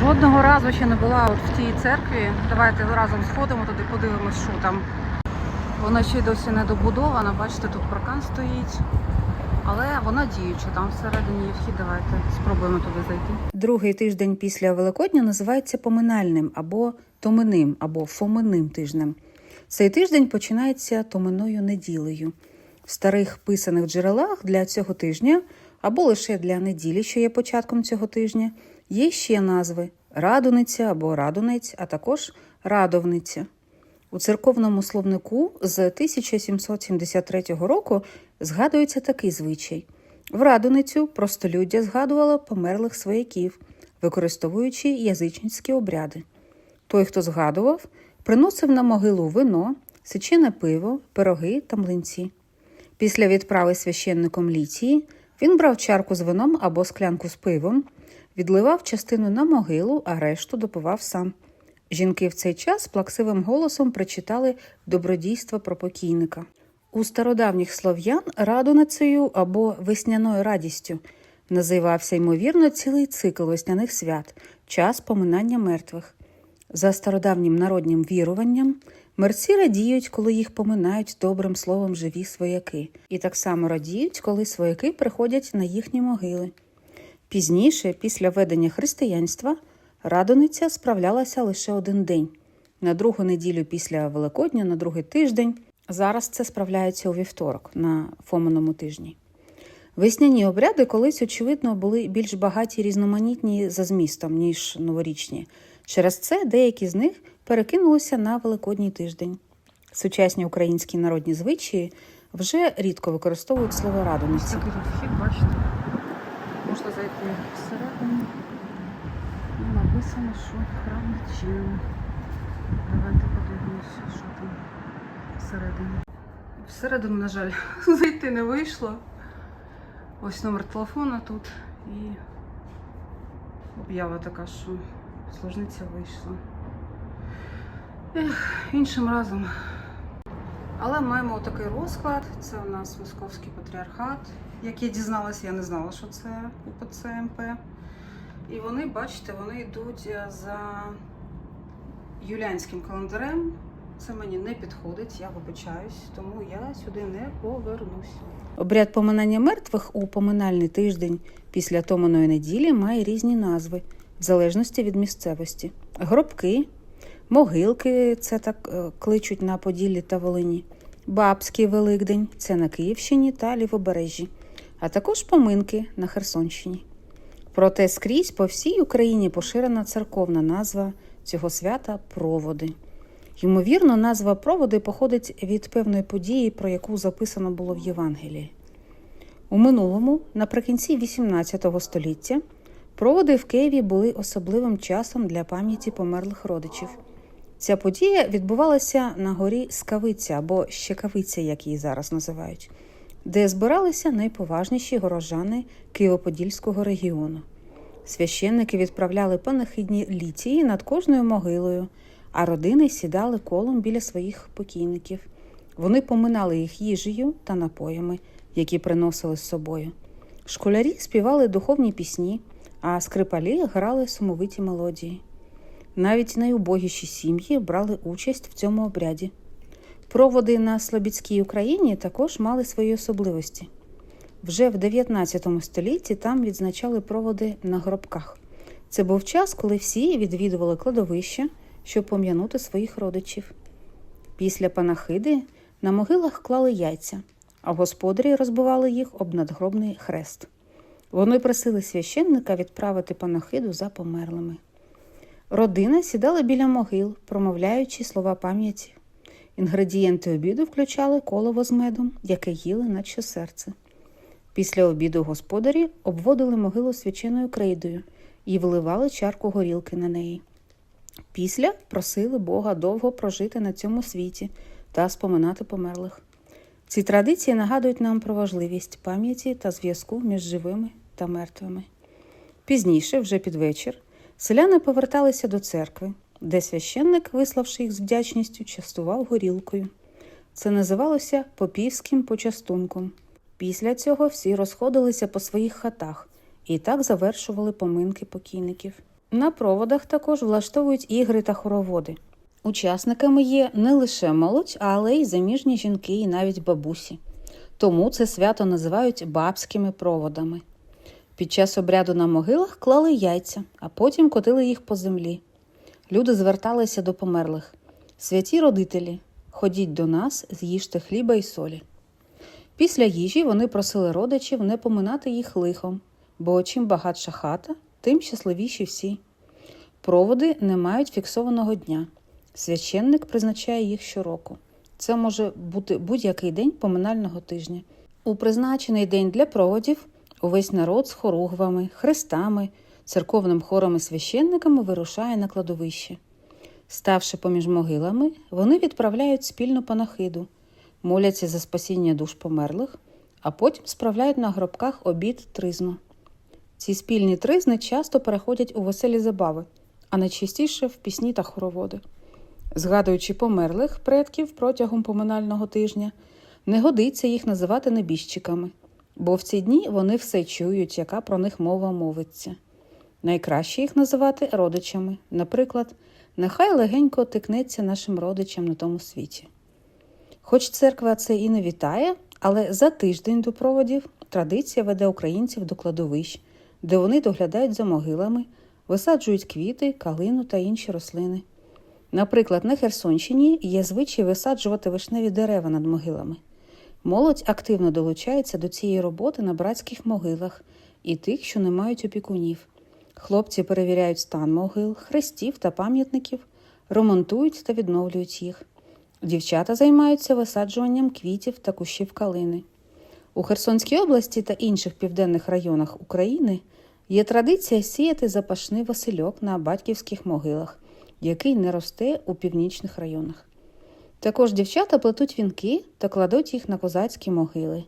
Жодного разу ще не була от в тій церкві. Давайте разом сходимо туди, подивимось, що там. Вона ще й досі не добудована. Бачите, тут паркан стоїть. Але вона діюча, там всередині є вхід. Давайте спробуємо туди зайти. Другий тиждень після Великодня називається поминальним або томиним, або фоминим тижнем. Цей тиждень починається томиною неділею. В старих писаних джерелах для цього тижня або лише для неділі, що є початком цього тижня, є ще назви радуниця або радунець, а також радовниця. У церковному словнику з 1773 року згадується такий звичай. В радоницю простолюддя згадувало померлих свояків, використовуючи язичницькі обряди. Той, хто згадував, приносив на могилу вино, сечене пиво, пироги та млинці. Після відправи священником літії він брав чарку з вином або склянку з пивом, відливав частину на могилу, а решту допивав сам. Жінки в цей час плаксивим голосом причитали добродійства про покійника. У стародавніх слов'ян радоницею або весняною радістю називався ймовірно цілий цикл весняних свят, час поминання мертвих. За стародавнім народнім віруванням, мерці радіють, коли їх поминають добрим словом живі свояки, і так само радіють, коли свояки приходять на їхні могили. Пізніше, після ведення християнства, радониця справлялася лише один день. На другу неділю після Великодня, на другий тиждень. Зараз це справляється у вівторок на Фоминому тижні. Весняні обряди колись, очевидно, були більш багаті і різноманітні за змістом, ніж новорічні. Через це деякі з них перекинулися на Великодній тиждень. Сучасні українські народні звичаї вже рідко використовують слово радониці. Зайти всередину. Написано, що храм відчинений. Давайте подивимося, що там всередині. Всередину, на жаль, зайти не вийшло. Ось номер телефона тут і об'ява така, що служниця вийшла. Ех, іншим разом. Але маємо такий розклад. Це у нас Московський патріархат. Як я дізналася, я не знала, що це УПЦ МП. І вони, бачите, вони йдуть за юліанським календарем. Це мені не підходить, я вибачаюсь, тому я сюди не повернусь. Обряд поминання мертвих у поминальний тиждень після Томаної неділі має різні назви, в залежності від місцевості: гробки, могилки це так е, кличуть на Поділлі та Волині, Бабський Великдень це на Київщині та Лівобережжі, а також поминки на Херсонщині. Проте скрізь по всій Україні поширена церковна назва цього свята проводи. Ймовірно, назва проводи походить від певної події, про яку записано було в Євангелії. У минулому, наприкінці XVIII століття, проводи в Києві були особливим часом для пам'яті померлих родичів. Ця подія відбувалася на горі Скавиця або Щекавиця, як її зараз називають, де збиралися найповажніші горожани Києво-Подільського регіону. Священники відправляли панахидні літії над кожною могилою, а родини сідали колом біля своїх покійників. Вони поминали їх їжею та напоями, які приносили з собою. Школярі співали духовні пісні, а скрипалі грали сумовиті мелодії. Навіть найубогіші сім'ї брали участь в цьому обряді. Проводи на Слобідській Україні також мали свої особливості. Вже в 19 столітті там відзначали проводи на гробках. Це був час, коли всі відвідували кладовище, щоб пом'янути своїх родичів. Після панахиди на могилах клали яйця, а господарі розбивали їх об надгробний хрест. Вони просили священника відправити панахиду за померлими. Родина сідала біля могил, промовляючи слова пам'яті. Інгредієнти обіду включали колово з медом, яке їли наче серце. Після обіду господарі обводили могилу свяченою крейдою і вливали чарку горілки на неї. Після просили Бога довго прожити на цьому світі та споминати померлих. Ці традиції нагадують нам про важливість пам'яті та зв'язку між живими та мертвими. Пізніше, вже під вечір, селяни поверталися до церкви, де священник, виславши їх з вдячністю, частував горілкою. Це називалося попівським почастунком. Після цього всі розходилися по своїх хатах і так завершували поминки покійників. На проводах також влаштовують ігри та хороводи. Учасниками є не лише молодь, але й заміжні жінки і навіть бабусі. Тому це свято називають бабськими проводами. Під час обряду на могилах клали яйця, а потім котили їх по землі. Люди зверталися до померлих. Святі родителі, ходіть до нас, з'їжте хліба і солі. Після їжі вони просили родичів не поминати їх лихом, бо чим багатша хата, тим щасливіші всі. Проводи не мають фіксованого дня. Священник призначає їх щороку. Це може бути будь-який день поминального тижня. У призначений день для проводів увесь народ з хоругвами, хрестами, церковним хором і священниками вирушає на кладовище. Ставши поміж могилами, вони відправляють спільну панахиду, моляться за спасіння душ померлих, а потім справляють на гробках обід тризну. Ці спільні тризни часто переходять у веселі забави, а найчастіше в пісні та хороводи. Згадуючи померлих предків протягом поминального тижня, не годиться їх називати небіжчиками, бо в ці дні вони все чують, яка про них мова мовиться. Найкраще їх називати родичами, наприклад, нехай легенько тикнеться нашим родичам на тому світі. Хоч церква це і не вітає, але за тиждень до проводів традиція веде українців до кладовищ, де вони доглядають за могилами, висаджують квіти, калину та інші рослини. Наприклад, на Херсонщині є звичай висаджувати вишневі дерева над могилами. Молодь активно долучається до цієї роботи на братських могилах і тих, що не мають опікунів. Хлопці перевіряють стан могил, хрестів та пам'ятників, ремонтують та відновлюють їх. Дівчата займаються висаджуванням квітів та кущів калини. У Херсонській області та інших південних районах України є традиція сіяти запашний васильок на батьківських могилах, який не росте у північних районах. Також дівчата плетуть вінки та кладуть їх на козацькі могили.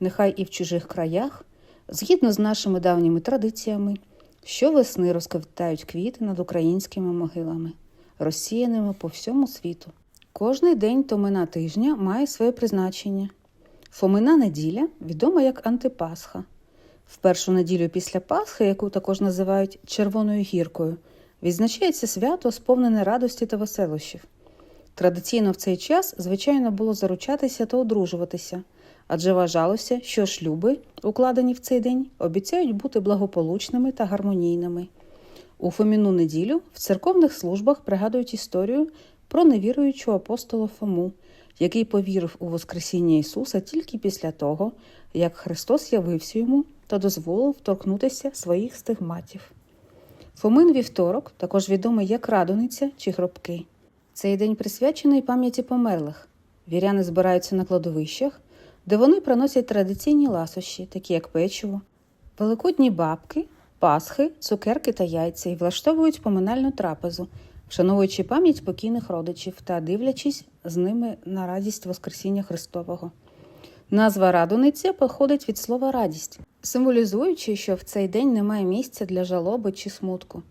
Нехай і в чужих краях, згідно з нашими давніми традиціями, щовесни розквітають квіти над українськими могилами, розсіяними по всьому світу. Кожний день Томина тижня має своє призначення. Фомина неділя відома як антипасха. В першу неділю після Пасхи, яку також називають Червоною гіркою, відзначається свято, сповнене радості та веселощів. Традиційно в цей час, звичайно, було заручатися та одружуватися, адже вважалося, що шлюби, укладені в цей день, обіцяють бути благополучними та гармонійними. У Фоміну неділю в церковних службах пригадують історію про невіруючого апостола Фому, який повірив у Воскресіння Ісуса тільки після того, як Христос явився йому та дозволив торкнутися своїх стигматів. Фомин вівторок, також відомий як Радониця чи Гробки. Цей день присвячений пам'яті померлих. Віряни збираються на кладовищах, де вони приносять традиційні ласощі, такі як печиво, великодні бабки, пасхи, цукерки та яйця, і влаштовують поминальну трапезу, вшановуючи пам'ять покійних родичів та дивлячись з ними на радість Воскресіння Христового. Назва Радониця походить від слова радість, символізуючи, що в цей день немає місця для жалоби чи смутку.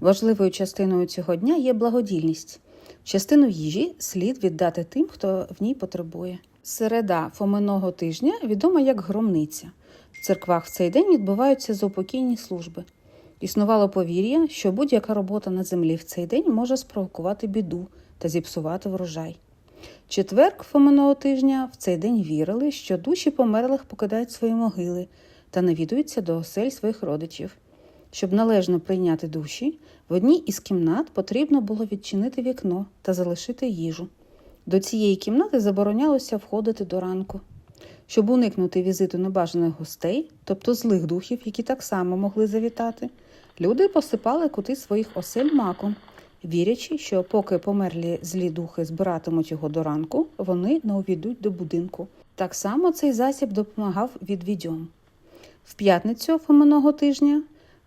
Важливою частиною цього дня є благодільність. Частину їжі слід віддати тим, хто в ній потребує. Середа Фоминого тижня відома як громниця. В церквах в цей день відбуваються заупокійні служби. Існувало повір'я, що будь-яка робота на землі в цей день може спровокувати біду та зіпсувати врожай. Четверг Фоминого тижня в цей день вірили, що душі померлих покидають свої могили та навідуються до осель своїх родичів. Щоб належно прийняти душі, в одній із кімнат потрібно було відчинити вікно та залишити їжу. До цієї кімнати заборонялося входити до ранку. Щоб уникнути візиту небажаних гостей, тобто злих духів, які так само могли завітати, люди посипали кути своїх осель маком, вірячи, що поки померлі злі духи збиратимуть його до ранку, вони не увійдуть до будинку. Так само цей засіб допомагав від відьом. В п'ятницю Фоминого тижня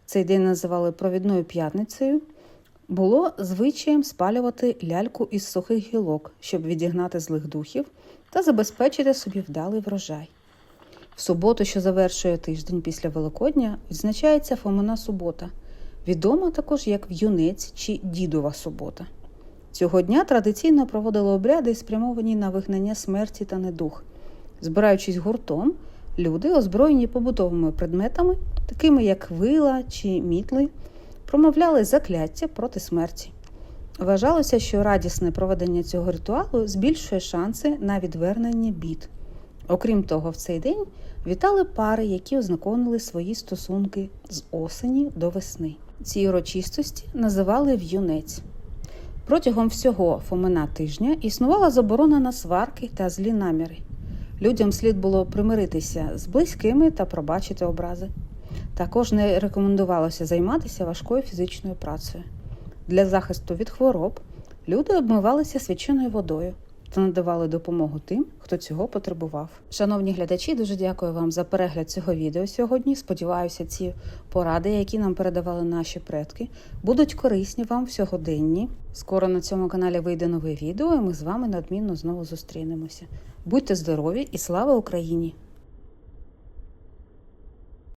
цей день називали провідною п'ятницею. Було звичаєм спалювати ляльку із сухих гілок, щоб відігнати злих духів та забезпечити собі вдалий врожай. В суботу, що завершує тиждень після Великодня, відзначається Фомина субота, відома також як в'юнець чи дідова субота. Цього дня традиційно проводили обряди, спрямовані на вигнання смерті та недух. Збираючись гуртом, люди, озброєні побутовими предметами, такими як вила чи мітли, промовляли закляття проти смерті. Вважалося, що радісне проведення цього ритуалу збільшує шанси на відвернення бід. Окрім того, в цей день вітали пари, які ознакомили свої стосунки з осені до весни. Ці урочистості називали в'юнець. Протягом всього Фомина тижня існувала заборона на сварки та злі наміри. Людям слід було примиритися з близькими та пробачити образи. Також не рекомендувалося займатися важкою фізичною працею. Для захисту від хвороб люди обмивалися свяченою водою та надавали допомогу тим, хто цього потребував. Шановні глядачі, дуже дякую вам за перегляд цього відео сьогодні. Сподіваюся, ці поради, які нам передавали наші предки, будуть корисні вам в сьогоденні. Скоро на цьому каналі вийде нове відео, і ми з вами неодмінно знову зустрінемося. Будьте здорові і слава Україні!